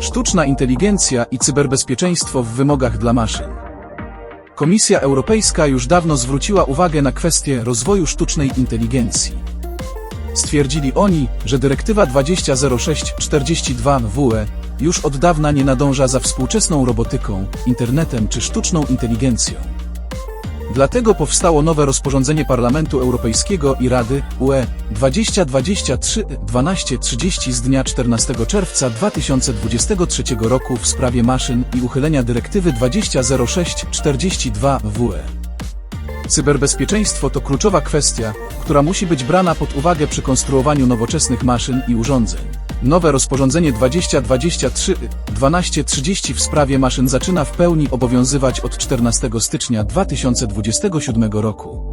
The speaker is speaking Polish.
Sztuczna inteligencja i cyberbezpieczeństwo w wymogach dla maszyn. Komisja Europejska już dawno zwróciła uwagę na kwestię rozwoju sztucznej inteligencji. Stwierdzili oni, że dyrektywa 2006-42 WE już od dawna nie nadąża za współczesną robotyką, internetem czy sztuczną inteligencją. Dlatego powstało nowe rozporządzenie Parlamentu Europejskiego i Rady UE 2023-1230 z dnia 14 czerwca 2023 roku w sprawie maszyn i uchylenia dyrektywy 2006-42 WE. Cyberbezpieczeństwo to kluczowa kwestia, która musi być brana pod uwagę przy konstruowaniu nowoczesnych maszyn i urządzeń. Nowe rozporządzenie 2023-1230 w sprawie maszyn zaczyna w pełni obowiązywać od 14 stycznia 2027 roku.